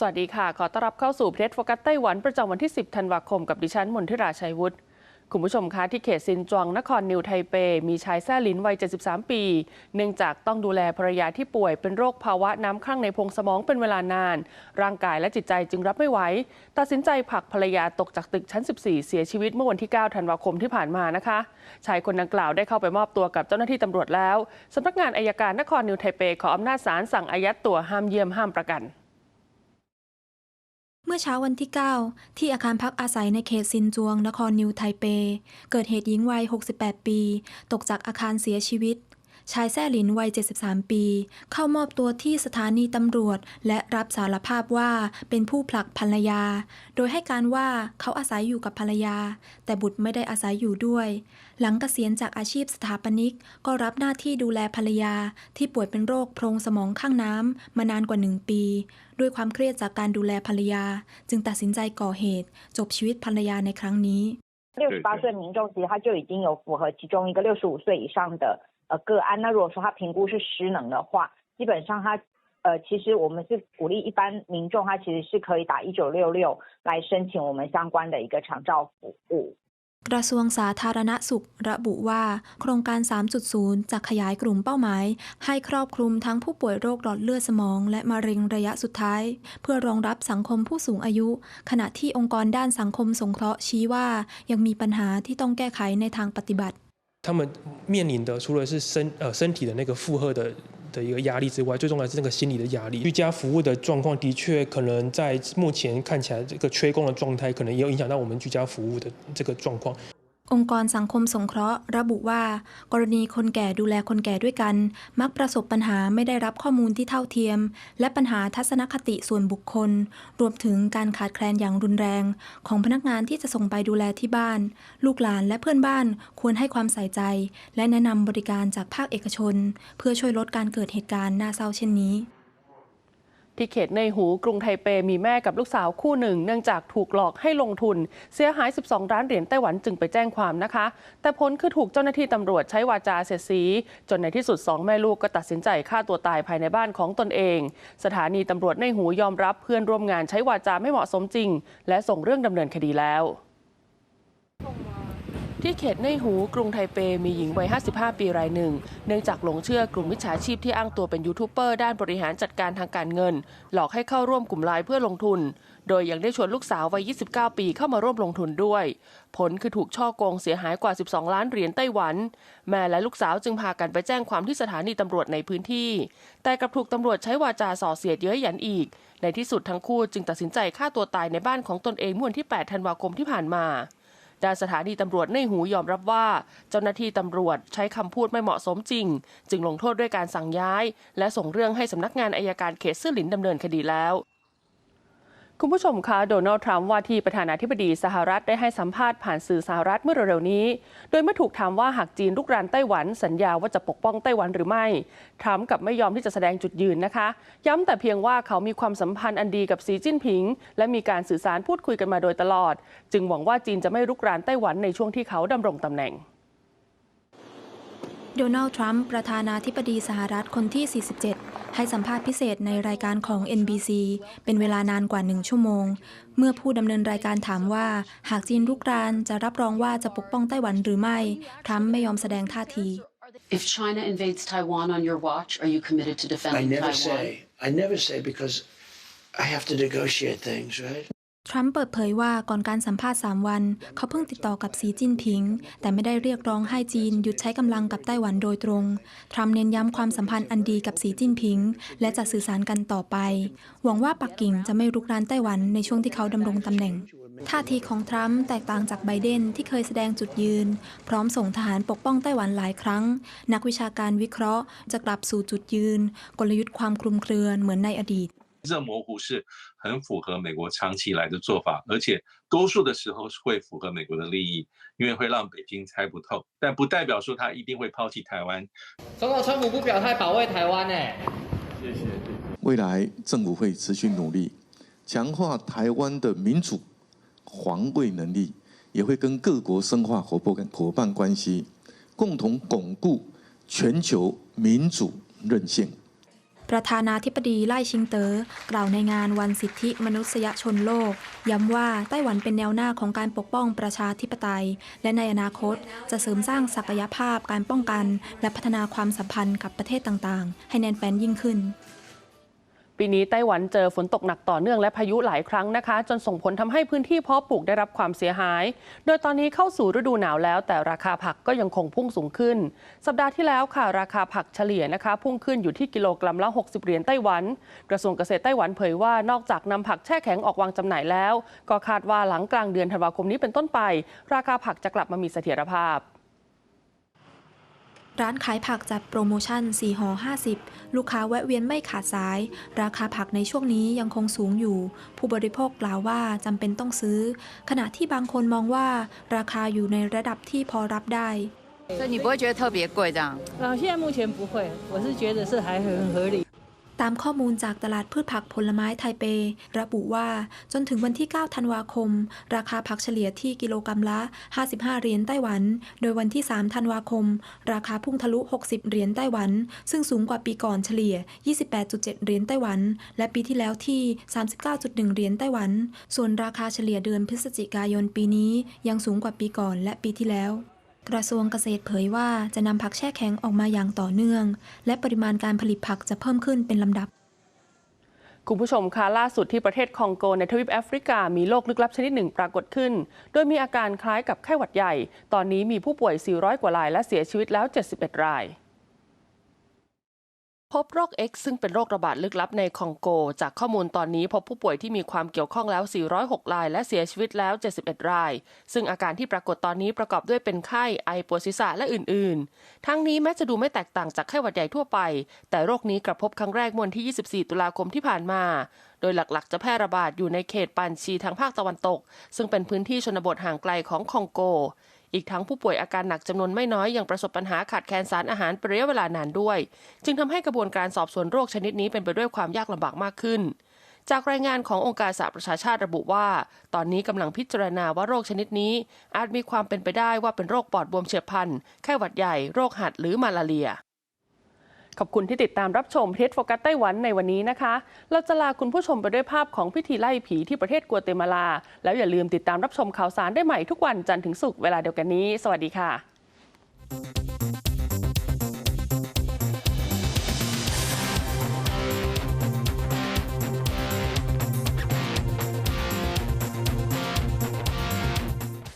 สวัสดีค่ะ ขอต้อนรับเข้าสู่เพจโฟกัสไต้หวันประจำวันที่ 10 ธันวาคมกับดิฉันมนทิราชัยวุฒิคุณผู้ชมคะที่เขตซินจวงนครนิวไทเป มีชายแซ่ลินวัย 73 ปี เนื่องจากต้องดูแลภรรยาที่ป่วยเป็นโรคภาวะน้ำข้างในโพรงสมองเป็นเวลานาน ร่างกายและจิตใจจึงรับไม่ไหวตัดสินใจผลักภรรยาตกจากตึกชั้น 14 เสียชีวิตเมื่อวันที่ 9 ธันวาคมที่ผ่านมานะคะ ชายคนดังกล่าวได้เข้าไปมอบตัวกับเจ้าหน้าที่ตำรวจแล้วสำนักงานอายการนครนิวไทเปขออำนาจศาลสั่งอายัดตัวห้ามเยี่ยมห้ามประกัน เมื่อเช้าวันที่ 9 ที่อาคารพักอาศัยในเขตซินจวง นครนิวไทเป เกิดเหตุหญิงวัย 68 ปี ตกจากอาคารเสียชีวิต ชายแซ่หลินวัย 73 ปี เข้ามอบตัวที่สถานีตำรวจ และรับสารภาพว่าเป็นผู้ผลักภรรยา โดยให้การว่าเขาอาศัยอยู่กับภรรยา แต่บุตรไม่ได้อาศัยอยู่ด้วย หลังเกษียณจากอาชีพสถาปนิก ก็รับหน้าที่ดูแลภรรยา ที่ป่วยเป็นโรคโพรงสมองข้างน้ำมานานกว่าหนึ่งปี ด้วยความเครียดจากการดูแลภรรยา จึงตัดสินใจก่อเหตุ จบชีวิตภรรยาในครั้งนี้ 六十八岁民众其实他就已经有符合其中一个六十五岁以上的 呃个案。那如果说他评估是失能的话，基本上他呃其实我们是鼓励一般民众他其实是可以打一九六六来申请我们相关的一个长照服务。 กระทรวงสาธารณสุข ระบุว่า โครงการ 3.0 จะขยายกลุ่มเป้าหมาย ให้ครอบคลุมทั้งผู้ป่วยโรคหลอดเลือดสมอง และมะเร็งระยะสุดท้าย เพื่อรองรับสังคมผู้สูงอายุ ขณะที่องค์กรด้านสังคมสงเคราะห์ชี้ว่า ยังมีปัญหาที่ต้องแก้ไขในทางปฏิบัติ 他们面临的除了是身呃身体的那个负荷的的一个压力之外，最重要的是那个心理的压力。居家服务的状况的确可能在目前看起来这个缺工的状态，可能也有影响到我们居家服务的这个状况。 องค์กรสังคมสงเคราะห์ ระบุว่า กรณีคนแก่ดูแลคนแก่ด้วยกัน มักประสบปัญหาไม่ได้รับข้อมูลที่เท่าเทียม และปัญหาทัศนคติส่วนบุคคล รวมถึงการขาดแคลนอย่างรุนแรง ของพนักงานที่จะส่งไปดูแลที่บ้าน ลูกหลานและเพื่อนบ้านควรให้ความใส่ใจ และแนะนำบริการจากภาคเอกชน เพื่อช่วยลดการเกิดเหตุการณ์น่าเศร้าเช่นนี้ ที่เขตในหูกรุงไทเปมีแม่กับลูกสาวคู่หนึ่ง เนื่องจากถูกหลอกให้ลงทุน เสียหาย 12 ล้านเหรียญไต้หวันจึงไปแจ้งความนะคะ แต่ผลคือถูกเจ้าหน้าที่ตำรวจใช้วาจาเสียดสี จนในที่สุด 2 แม่ลูกก็ตัดสินใจฆ่าตัวตายภายในบ้านของตนเอง สถานีตำรวจในหูยอมรับเพื่อนร่วมงานใช้วาจาไม่เหมาะสมจริง และส่งเรื่องดำเนินคดีแล้ว ที่เขตในหูกรุงไทเปมีหญิงวัย 55 ปีรายหนึ่ง เนื่องจากหลงเชื่อกลุ่มมิจฉาชีพที่อ้างตัวเป็นยูทูบเบอร์ด้านบริหารจัดการทางการเงิน หลอกให้เข้าร่วมกลุ่มไลน์เพื่อลงทุน โดยยังได้ชวนลูกสาววัย 29 ปีเข้ามาร่วมลงทุนด้วย ผลคือถูกช่อโกงเสียหายกว่า 12 ล้านเหรียญไต้หวัน แม่และลูกสาวจึงพากันไปแจ้งความที่สถานีตำรวจในพื้นที่ แต่กลับถูกตำรวจใช้วาจาส่อเสียดเย้ยหยันอีก ในที่สุดทั้งคู่จึงตัดสินใจฆ่าตัวตายในบ้านของตนเองเมื่อวันที่ 8 ธันวาคมที่ผ่านมา ด้านสถานีตำรวจในหูยอมรับว่า เจ้าหน้าที่ตำรวจใช้คำพูดไม่เหมาะสมจริง จึงลงโทษด้วยการสั่งย้าย และส่งเรื่องให้สำนักงานอายการเขตซื่อหลินดำเนินคดีแล้ว คุณผู้ชมคะโดนัลด์ทรัมป์ว่าที่ประธานาธิบดีสหรัฐได้ให้สัมภาษณ์ผ่านสื่อสหรัฐเมื่อเร็วๆนี้ โดยเมื่อถูกถามว่าหากจีนลุกรานไต้หวันสัญญาว่าจะปกป้องไต้หวันหรือไม่ ทรัมป์กับไม่ยอมที่จะแสดงจุดยืนนะคะ ย้ำแต่เพียงว่าเขามีความสัมพันธ์อันดีกับสีจิ้นผิง และมีการสื่อสารพูดคุยกันมาโดยตลอด จึงหวังว่าจีนจะไม่รุกรานไต้หวันในช่วงที่เขาดำรงตำแหน่งโดนัลด์ทรัมป์ประธานาธิบดีสหรัฐคนที่ 47 ให้สัมภาษณ์พิเศษในรายการของ NBC เป็นเวลานานกว่าหนึ่งชั่วโมง เมื่อผู้ดำเนินรายการถามว่า หากจีนรุกรานจะรับรองว่าจะปกป้องไต้หวันหรือไม่ ทรัมป์ไม่ยอมแสดงท่าที If China invades Taiwan on your watch, are you committed to I defending never Taiwan? say. I never say because I have to negotiate things, right? ทรัมป์เปิดเผยว่าก่อนการสัมภาษณ์ 3 วัน เขาเพิ่งติดต่อกับสีจิ้นผิง แต่ไม่ได้เรียกร้องให้จีนหยุดใช้กำลังกับไต้หวันโดยตรง ทรัมป์เน้นย้ำความสัมพันธ์อันดีกับสีจิ้นผิง และจะสื่อสารกันต่อไป หวังว่าปักกิ่งจะไม่รุกรานไต้หวันในช่วงที่เขาดำรงตำแหน่ง ท่าทีของทรัมป์แตกต่างจากไบเดนที่เคยแสดงจุดยืน พร้อมส่งทหารปกป้องไต้หวันหลายครั้ง นักวิชาการวิเคราะห์จะกลับสู่จุดยืน กลยุทธ์ความคลุมเครือเหมือนในอดีต 这模糊是很符合美国长期以来的做法，而且多数的时候是会符合美国的利益，因为会让北京猜不透，但不代表说他一定会抛弃台湾。总统川普不表态保卫台湾呢、未来政府会持续努力，强化台湾的民主防卫能力，也会跟各国深化伙伴伙伴关系，共同巩固全球民主韧性。 ประธานาธิบดีไล่ชิงเตอ๋อกล่าวในงานวันสิทธิมนุษยชนโลก ย้ำว่าไต้หวันเป็นแนวหน้าของการปกป้องประชาธิปไตย และในอนาคตจะเสริมสร้างศักยภาพการป้องกัน และพัฒนาความสัมพันธ์กับประเทศต่างๆ ให้แน่นแฟ้นยิ่งขึ้น ปีนี้ไต้หวันเจอฝนตกหนักต่อเนื่องและพายุหลายครั้งนะคะ จนส่งผลทำให้พื้นที่เพาะปลูกได้รับความเสียหาย โดยตอนนี้เข้าสู่ฤดูหนาวแล้ว แต่ราคาผักก็ยังคงพุ่งสูงขึ้น สัปดาห์ที่แล้วค่ะ ราคาผักเฉลี่ยนะคะ พุ่งขึ้นอยู่ที่กิโลกรัมละ 60 เหรียญไต้หวัน กระทรวงเกษตรไต้หวันเผยว่านอกจากนำผักแช่แข็งออกวางจำหน่ายแล้ว ก็คาดว่าหลังกลางเดือนธันวาคมนี้เป็นต้นไป ราคาผักจะกลับมามีเสถียรภาพ ร้านขายผักจัดโปรโมชั่น 4ห่อ50 ลูกค้าแวะเวียนไม่ขาดสาย ราคาผักในช่วงนี้ยังคงสูงอยู่ ผู้บริโภคกล่าวว่าจำเป็นต้องซื้อ ขณะที่บางคนมองว่า ราคาอยู่ในระดับที่พอรับได้ 所以你不会觉得特别贵这样？啊，现在目前不会，我是觉得是还很合理。 ตามข้อมูลจากตลาดพืชผักผลไม้ไทเป ระบุว่า จนถึงวันที่ 9 ธันวาคม ราคาผักเฉลี่ยที่กิโลกรัมละ 55 เหรียญไต้หวัน โดยวันที่ 3 ธันวาคม ราคาพุ่งทะลุ 60 เหรียญไต้หวัน ซึ่งสูงกว่าปีก่อนเฉลี่ย 28.7 เหรียญไต้หวัน และปีที่แล้วที่ 39.1 เหรียญไต้หวัน ส่วนราคาเฉลี่ยเดือนพฤศจิกายนปีนี้ ยังสูงกว่าปีก่อนและปีที่แล้ว กระทรวงเกษตรเผยว่าจะนำผักแช่แข็งออกมาอย่างต่อเนื่อง และปริมาณการผลิตผักจะเพิ่มขึ้นเป็นลำดับคุณผู้ชมคะล่าสุดที่ประเทศคองโกในทวีปแอฟริกา มีโรคลึกลับชนิดหนึ่งปรากฏขึ้น โดยมีอาการคล้ายกับไข้หวัดใหญ่ ตอนนี้มีผู้ป่วย 400 กว่ารายและเสียชีวิตแล้ว 71 ราย พบโรค X ซึ่งเป็นโรคระบาดลึกลับในคองโก จากข้อมูลตอนนี้พบผู้ป่วยที่มีความเกี่ยวข้องแล้ว 406 ราย และเสียชีวิตแล้ว 71 ราย ซึ่งอาการที่ปรากฏตอนนี้ประกอบด้วยเป็นไข้ ไอปวดศีรษะและอื่น ๆ ทั้งนี้แม้จะดูไม่แตกต่างจากไข้หวัดใหญ่ทั่วไป แต่โรคนี้กระพบครั้งแรกเมื่อวันที่ 24 ตุลาคมที่ผ่านมา โดยหลัก ๆ จะแพร่ระบาดอยู่ในเขตปันชีทางภาคตะวันตก ซึ่งเป็นพื้นที่ชนบทห่างไกลของคองโก อีกทั้งผู้ป่วยอาการหนักจำนวนไม่น้อยยังประสบปัญหาขาดแคลนสารอาหารเป็นระยะเวลานานด้วย จึงทำให้กระบวนการสอบสวนโรคชนิดนี้เป็นไปด้วยความยากลำบากมากขึ้น จากรายงานขององค์การสหประชาชาติระบุว่า ตอนนี้กำลังพิจารณาว่าโรคชนิดนี้ อาจมีความเป็นไปได้ว่าเป็นโรคปอดบวมเฉียบพลันไข้หวัดใหญ่ โรคหัดหรือมาลาเรีย ขอบคุณที่ติดตามรับชมเพจโฟกัสไต้หวันในวันนี้นะคะ เราจะลาคุณผู้ชมไปด้วยภาพของพิธีไล่ผีที่ประเทศกัวเตมาลา แล้วอย่าลืมติดตามรับชมข่าวสารได้ใหม่ทุกวันจันทร์ถึงศุกร์เวลาเดียวกันนี้ สวัสดีค่ะ